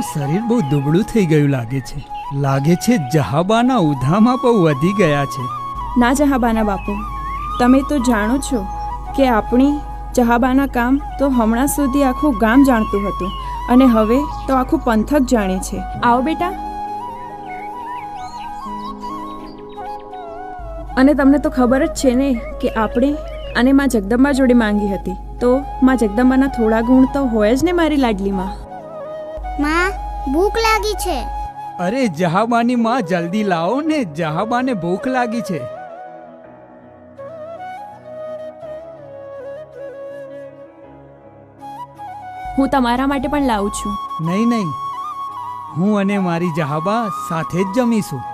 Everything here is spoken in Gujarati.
શરીર બહુ દુબળું થઈ ગયું લાગે છે. લાગે છે જહાબાના ઉધામાં બહુ વધી ગયા છે. ના જહાબાના બાપુ, તમે તો જાણો છો કે આપણી જહાબાના કામ તો હમણાં સુધી આખું ગામ જાણતું હતું અને હવે તો આખું પંથક જાણે છે. આવો બેટા. અને તમને તો ખબર જ છે ને કે આપણે અને માં જગદંબા જોડે માંગી હતી. તો માં જગદંબાના થોડા ગુણ તો હોય જ ને મારી લાડલીમાં. માં ભૂખ લાગી છે. અરે જહાબાની માં જલ્દી લાવો ને જહાબાને ભૂખ લાગી છે. હું તમારા માટે પણ લાવું છું. નહીં નહીં. હું અને મારી જહાબા સાથે જ જમીશું.